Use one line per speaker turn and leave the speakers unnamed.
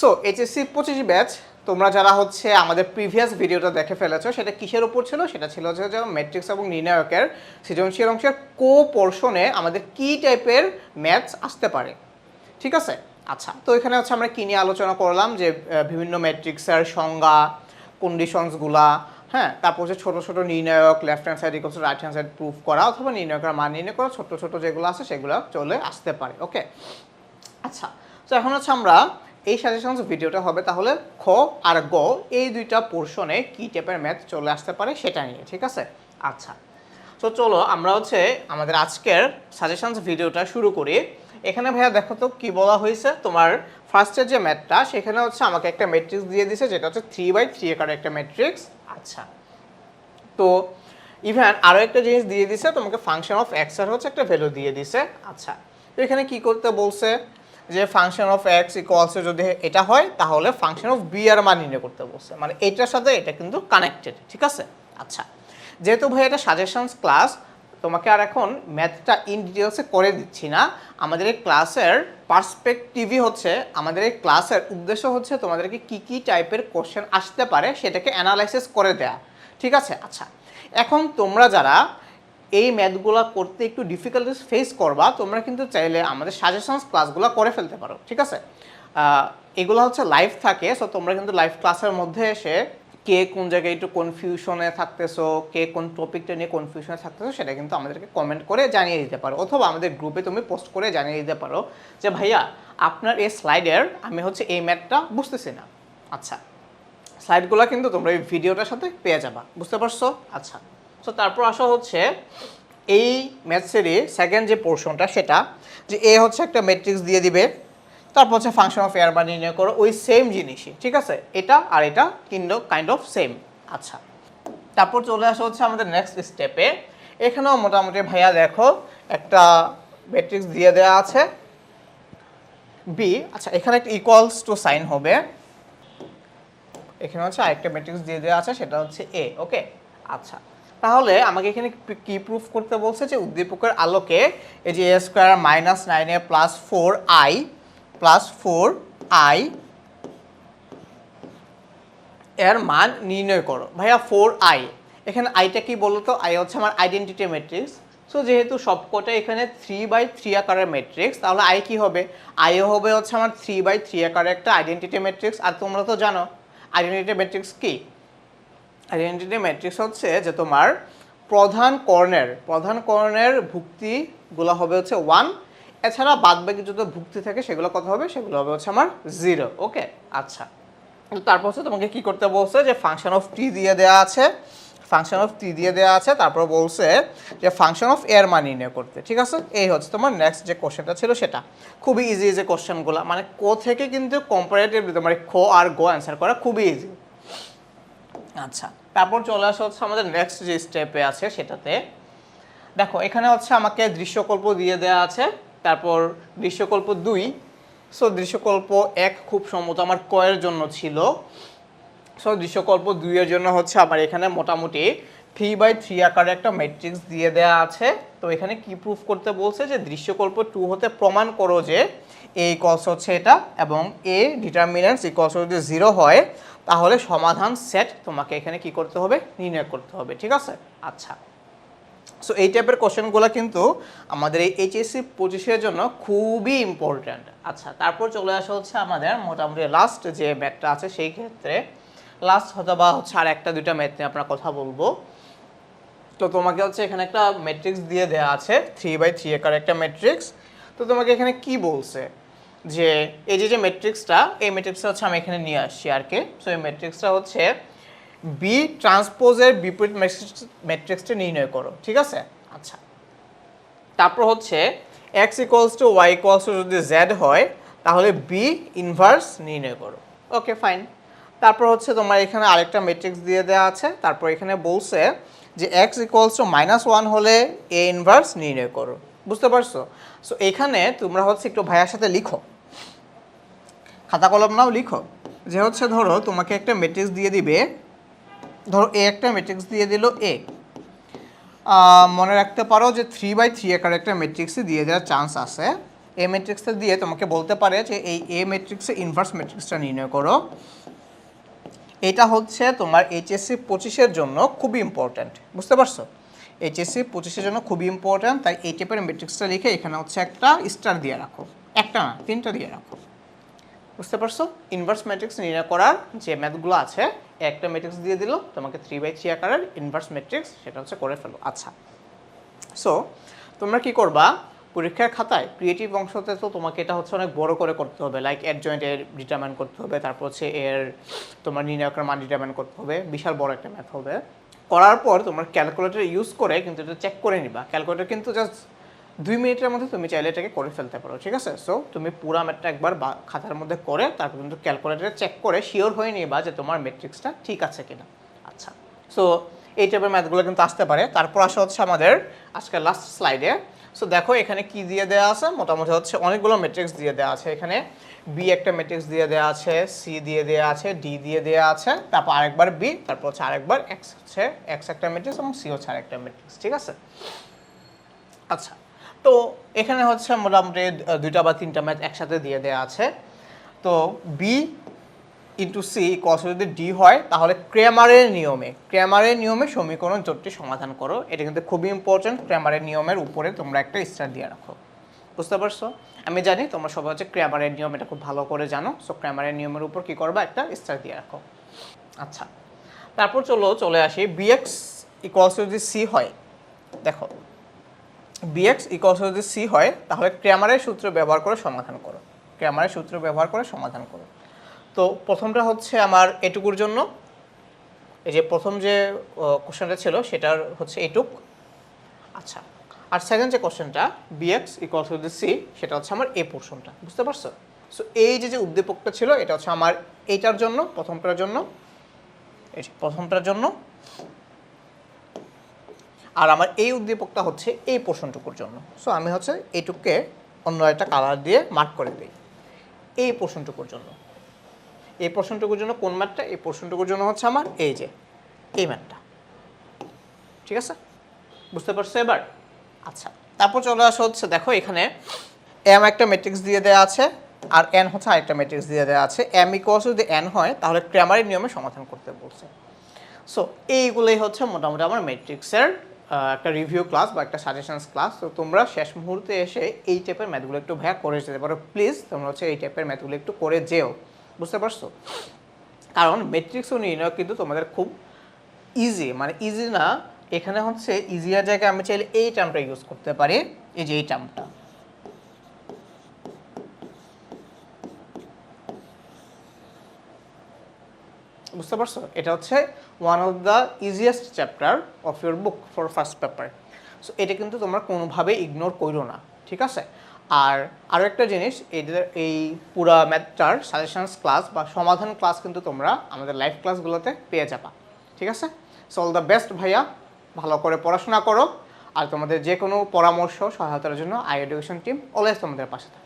So HSC পঁচিশ batch তোমরা যারা হচ্ছে আমাদের প্রিভিয়াস ভিডিওটা দেখে ফেলেছো, সেটা কিসের উপর ছিল? সেটা ছিল হচ্ছে যে ম্যাট্রিক্স এবং নির্ণায়কের সৃজনশীল অংশের কো পোর্শনে আমাদের কি টাইপের ম্যাথস আসতে পারে। ঠিক আছে? আচ্ছা তো এখানে হচ্ছে আমরা কি নিয়ে আলোচনা করলাম? যে বিভিন্ন ম্যাট্রিক্সের সংজ্ঞা কন্ডিশনসগুলা হ্যাঁ? তারপর হচ্ছে ছোটো ছোটো নির্ণায়ক left hand side equals right hand side proof করা, অথবা নির্ণায়কের মান নির্ণয় করা, ছোটো ছোটো যেগুলো আছে সেগুলো চলে আসতে পারে ওকে আচ্ছা তো এখন হচ্ছে আমরা এই সাজেশনস ভিডিওটা হবে, তাহলে খ আর গ, এই দুইটা পোর্শনে কি টাইপের ম্যাথ চলে আসতে পারে সেটা নিয়ে, ঠিক আছে? আচ্ছা। তো চলো, আমরা হচ্ছে আমাদের আজকের সাজেশনস ভিডিওটা শুরু করি। এখানে ভাইয়া দেখো তো কি বলা হয়েছে, তোমার ফার্স্টের যে ম্যাথটা সেখানে হচ্ছে আমাকে একটা ম্যাট্রিক্স দিয়ে দিছে যেটা হচ্ছে থ্রি বাই থ্রি একার একটা ম্যাট্রিক্স আচ্ছা। তো ইভেন আরও একটা জিনিস দিয়ে দিছে তোমাকে ফাংশন অফ এক্সের হচ্ছে একটা ভ্যালু দিয়ে দিছে আচ্ছা। তো এখানে কি করতে বলছে? যে ফাংশন অফ এক্স ইকুয়ালস যদি এটা হয়, তাহলে ফাংশন অফ বি আর মান নির্ণয় করতে বলছে। মানে এটার সাথে এটা কিন্তু কানেক্টেড ঠিক আছে? আচ্ছা যেহেতু ভাই এটা সাজেশনস ক্লাস তোমাকে আর এখন ম্যাথটা ইন ডিটেলসে করে দিচ্ছি না। আমাদের এই ক্লাসের পার্সপেক্টিভই হচ্ছে, আমাদের এই ক্লাসের উদ্দেশ্য হচ্ছে তোমাদেরকে কি কি টাইপের কোশ্চেন আসতে পারে, সেটাকে অ্যানালাইসিস করে দেয়া। ঠিক আছে? আচ্ছা এখন তোমরা যারা এই ম্যাথগুলো করতে একটু ডিফিকাল্টিস ফেস করবা, তোমরা কিন্তু চাইলে আমাদের সাজেশনস ক্লাসগুলো করে ফেলতে পারো, ঠিক আছে? এগুলো হচ্ছে লাইভ থাকে সো তোমরা কিন্তু লাইভ ক্লাসের মধ্যে এসে কে কোন জায়গায় একটু কনফিউশনে থাকতেছো, কে কোন টপিকটা নিয়ে কনফিউশনে থাকতেছো, সেটা কিন্তু আমাদেরকে কমেন্ট করে জানিয়ে দিতে পারো, অথবা আমাদের গ্রুপে তুমি পোস্ট করে জানিয়ে দিতে পারো যে, ভাইয়া, আপনার এই স্লাইডের আমি হচ্ছে এই ম্যাথটা বুঝতেছি না। আচ্ছা স্লাইডগুলো কিন্তু তোমরা এই ভিডিওটার সাথে পেয়ে যাবা, বুঝতে পারছ? আচ্ছা। তো তারপর আসা হচ্ছে এই ম্যাথসেরই সেকেন্ড যে পোর্শনটা সেটা, যে এ হচ্ছে একটা ম্যাট্রিক্স দিয়ে দিবে, তারপর হচ্ছে ফাংশন অফ এয়ার বা নির্ণয় করো, ওই সেম জিনিসই, ঠিক আছে? এটা আর এটা কিন্তু কাইন্ড অফ সেম আচ্ছা। তারপর চলে আসা হচ্ছে আমাদের নেক্সট স্টেপে এখানেও মোটামুটি ভাইয়া দেখো, একটা ম্যাট্রিক্স দিয়ে দেওয়া আছে। বি আচ্ছা এখানে একটা ইকুয়ালস টু সাইন হবে। এখানে হচ্ছে আরেকটা ম্যাট্রিক্স দিয়ে দেওয়া আছে, সেটা হচ্ছে এ ওকে আচ্ছা। তাহলে আমাকে এখানে কি- প্রুফ করতে বলছে যে উদ্দীপকের আলোকে এই যে A square minus nine A plus four I plus four I এর মান নির্ণয় করো। ভাইয়া ফোর আই এখানে আইটা কি বলো তো আই হচ্ছে আমার আইডেন্টিটি ম্যাট্রিক্স সো যেহেতু সবকটা এখানে থ্রি বাই থ্রি আকারের ম্যাট্রিক্স তাহলে আই কি হবে? আই হবে হচ্ছে আমার থ্রি বাই থ্রি আকারের একটা আইডেন্টিটি ম্যাট্রিক্স আর তোমরা তো জানো আইডেন্টিটি ম্যাট্রিক্স কি? আইডেন্টিটি ম্যাট্রিক্স হচ্ছে যে তোমার প্রধান কর্ণের প্রধান কর্ণের ভুক্তিগুলো হবে হচ্ছে ওয়ান এছাড়া বাদ বাকি যত ভুক্তি থাকে সেগুলো কত হবে? সেগুলো হবে হচ্ছে আমার জিরো ওকে আচ্ছা। তারপর হচ্ছে তোমাকে কি করতে বলছে? যে ফাংশন অফ টি দিয়ে দেওয়া আছে। ফাংশন অফ টি দিয়ে দেওয়া আছে, তারপর বলছে যে ফাংশন অফ এর মান নির্ণয় করতে, ঠিক আছে? এই হচ্ছে তোমার নেক্সট যে কোশ্চেনটা ছিল সেটা। খুবই ইজি যে কোশ্চেনগুলো মানে কো থেকে কিন্তু কম্পারেটিভলি তোমার খো আর গো অ্যান্সার করা খুবই ইজি আচ্ছা। তারপর চলে আসা হচ্ছে আমাদের নেক্সট যে স্টেপে আছে সেটাতে। দেখো, এখানে হচ্ছে আমাকে দৃশ্যকল্প দিয়ে দেওয়া আছে। তারপর দৃশ্যকল্প দুই। সো দৃশ্যকল্প এক খুব সম্ভবত আমার কয়ের জন্য ছিল। সো দৃশ্যকল্প দুইয়ের জন্য হচ্ছে আমার এখানে মোটামুটি থ্রি বাই থ্রি আকারে একটা ম্যাট্রিক্স দিয়ে দেওয়া আছে। তো এখানে কি প্রুফ করতে বলছে যে দৃশ্যকল্প টু হতে প্রমাণ করো যে এ ইকলস হচ্ছে এটা এবং এ ডিটারমিনেন্টস ইকলস যদি জিরো হয়, তাহলে সমাধান সেট তোমাকে এখানে কি করতে হবে? নির্ণয় করতে হবে, ঠিক আছে? আচ্ছা। সো এই টাইপের কোশ্চেনগুলো কিন্তু আমাদের এই এইচএসসি পঁচিশের জন্য খুবই ইম্পর্ট্যান্ট আচ্ছা তারপর চলে আসা হচ্ছে আমাদের মোটামুটি লাস্ট যে ম্যাথটা আছে, সেই ক্ষেত্রে লাস্ট হয়তো বা হচ্ছে আর একটা, দুইটা ম্যাথ নিয়ে আপনার কথা বলব। তো তোমাকে হচ্ছে এখানে একটা ম্যাট্রিক্স দিয়ে দেওয়া আছে থ্রি বাই থ্রি একার একটা ম্যাট্রিক্স তো তোমাকে এখানে কি বলছে? যে এই যে যে ম্যাট্রিক্সটা এই ম্যাট্রিক্সটা হচ্ছে আমি এখানে নিয়ে আসছি আর কি। সো এই ম্যাট্রিক্সটা হচ্ছে বি ট্রান্সপোজের বিপরীত ম্যাট্রিক্সটা নির্ণয় করো, ঠিক আছে? আচ্ছা। তারপর হচ্ছে X equals to Y equals to যদি জেড হয়, তাহলে বি ইনভার্স নির্ণয় করো। ওকে ফাইন তারপর হচ্ছে তোমার এখানে আরেকটা ম্যাট্রিক্স দিয়ে দেওয়া আছে। তারপর এখানে বলছে যে X equals to minus one হলে এ ইনভার্স নির্ণয় করো। বুঝতে পারছ? সো এখানে তোমরা হচ্ছে একটু ভাইয়ার সাথে লিখো। খাতা কলম নাও লিখো। যে হচ্ছে ধরো তোমাকে একটা ম্যাট্রিক্স দিয়ে দিবে। ধরো এ একটা ম্যাট্রিক্স দিয়ে দিল এ মনে রাখতে পারো যে থ্রি বাই থ্রি আকার একটা ম্যাট্রিক্সই দিয়ে দেওয়ার চান্স আছে। এ ম্যাট্রিক্সটা দিয়ে তোমাকে বলতে পারে যে এই এ ম্যাট্রিক্সের ইনভার্স ম্যাট্রিক্সটা নির্ণয় করো। এটা হচ্ছে তোমার এইচএসসি পঁচিশের জন্য খুবই ইম্পর্ট্যান্ট বুঝতে পারছ? এইচএসসি পঁচিশের জন্য খুবই ইম্পর্ট্যান্ট তাই এই টাইপের ম্যাট্রিক্সটা লিখে এখানে হচ্ছে একটা স্টার দিয়ে রাখো। একটা না, তিনটা দিয়ে রাখো। বুঝতে পারছ? ইনভার্স ম্যাট্রিক্স নির্ণয় করার যে ম্যাথগুলো আছে, একটা ম্যাট্রিক্স দিয়ে দিল, তোমাকে থ্রি বাই থ্রি আকারের ইনভার্স ম্যাট্রিক্স সেটা হচ্ছে করে ফেলো। আচ্ছা। সো তোমরা কি করবা? পরীক্ষার খাতায় ক্রিয়েটিভ অংশতে তো তোমাকে এটা হচ্ছে অনেক বড় করে করতে হবে লাইক এর জয়েন্ট এর ডিটারমাইন করতে হবে, তারপর হচ্ছে এর তোমার নির্ণায়কের মান ডিটারমাইন করতে হবে, বিশাল বড় একটা ম্যাথ হবে করার পর তোমার ক্যালকুলেটর ইউজ করে কিন্তু এটা চেক করে নিবা। ক্যালকুলেটর কিন্তু জাস্ট দুই মিনিটের মধ্যে তুমি চাইলে এটাকে করে ফেলতে পারো, ঠিক আছে? সো তুমি পুরো ম্যাথটা একবার বা- খাতার মধ্যে করে, তারপর কিন্তু ক্যালকুলেটরে চেক করে শিওর হয়ে নিবা যে তোমার ম্যাট্রিক্সটা ঠিক আছে কিনা। আচ্ছা সো এই টাইপের ম্যাথগুলো কিন্তু আসতে পারে। তারপর আসা হচ্ছে আমাদের আজকের লাস্ট স্লাইডে সো দেখো এখানে কি দিয়ে দেওয়া আছে? মোটামুটি হচ্ছে অনেকগুলো ম্যাট্রিক্স দিয়ে দেওয়া আছে এখানে। বি একটা ম্যাট্রিক্স দিয়ে দেওয়া আছে সি দিয়ে দেওয়া আছে ডি দিয়ে দেওয়া আছে, তারপর আরেকবার বি তারপর হচ্ছে আরেকবার এক্স হচ্ছে এক্স একটা ম্যাট্রিক্স এবং সি হচ্ছে আরেকটা ম্যাট্রিক্স ঠিক আছে? আচ্ছা তো এখানে হচ্ছে মোটামুটি দুইটা বা তিনটা ম্যাচ একসাথে দিয়ে দেওয়া আছে। তো বি ইন্টু সি কস যদি ডি হয়, তাহলে ক্রেমারের নিয়মে ক্রেমারের নিয়মে সমীকরণ জোটটি সমাধান করো। এটা কিন্তু খুবই ইম্পর্টেন্ট ক্রেমারের নিয়মের উপরে তোমরা একটা স্টার দিয়ে রাখো। বুঝতে পারছ? আমি জানি তোমরা সবাই হচ্ছে ক্র্যামারের নিয়ম এটা খুব ভালো করে জানো সো ক্র্যামারের নিয়মের উপর কী করবা? একটা স্টার দিয়ে রাখো। আচ্ছা তারপর চলো, চলে আসি। বিএক্স ইকুয়ালস যদি সি হয়, দেখো বিএক্স ইকুয়ালস যদি সি হয়, তাহলে ক্র্যামারের সূত্র ব্যবহার করে সমাধান করো। ক্র্যামারের সূত্র ব্যবহার করে সমাধান করো। তো প্রথমটা হচ্ছে আমার এটুকুর জন্য। এই যে প্রথম যে কোশ্চেনটা ছিল, সেটার হচ্ছে এটুক। আচ্ছা আর সেকেন্ড যে কোশ্চেনটা বিএক্স ইকুয়ালস টু সি সেটা হচ্ছে আমার এই পোর্শনটা বুঝতে পারছ? সো এই যে যে উদ্দীপকটা ছিল, এটা হচ্ছে আমার এইটার জন্য, প্রথমটার জন্য। এই প্রথমটার জন্য। আর আমার এই উদ্দীপকটা হচ্ছে এই পোর্শনটুকুর জন্য। সো আমি হচ্ছে এইটুককে অন্য একটা কালার দিয়ে মার্ক করে দিই। এই পোর্শনটুকুর জন্য। এই পোর্শনটুকুর জন্য কোন ম্যাটটা এই পোর্শনটুকুর জন্য হচ্ছে আমার এই যে, এই ম্যাটটা ঠিক আছে? বুঝতে পারছ এবার? আচ্ছা তারপর চলে আসা হচ্ছে, দেখো এখানে এম একটা ম্যাট্রিক্স দিয়ে দেওয়া আছে আর এন হচ্ছে আরেকটা ম্যাট্রিক্স দিয়ে দেওয়া আছে। এম ইকুয়ালস যদি এন হয়, তাহলে ক্র্যামারের নিয়মে সমাধান করতে বলছে। সো এইগুলোই হচ্ছে মোটামুটি আমার ম্যাট্রিক্সের একটা রিভিউ ক্লাস বা একটা সাজেশনস ক্লাস তো তোমরা শেষ মুহূর্তে এসে এই টাইপের ম্যাথগুলো একটু ভাইয়া করে যেতে পারো। প্লিজ তোমরা হচ্ছে এই টাইপের ম্যাথগুলো একটু করে যেও। বুঝতে পারছ? কারণ ম্যাট্রিক্স ও নির্ণয় কিন্তু তোমাদের খুব ইজি মানে ইজি না, এখানে হচ্ছে ইজিয়ার জায়গায় আমি চাইলে এই টার্মটা ইউজ করতে পারি, এই যে এই টার্মটা বুঝতে পারছ? এটা হচ্ছে one of the easiest chapter of your book for first paper so এটা কিন্তু তোমরা কোনোভাবে ইগনোর করো না, ঠিক আছে? আর আরও একটা জিনিস, এদের এই পুরা ম্যাথটার সাজেশনস ক্লাস বা সমাধান ক্লাস কিন্তু তোমরা আমাদের লাইভ ক্লাসগুলোতে পেয়ে যাবা, ঠিক আছে? সো অল দ্য বেস্ট ভাইয়া, ভালো করে পড়াশোনা করো, আর তোমাদের যে কোনো পরামর্শ, সহায়তার জন্য আই এডুকেশন টিম অলওয়েজ তোমাদের পাশে থাকে।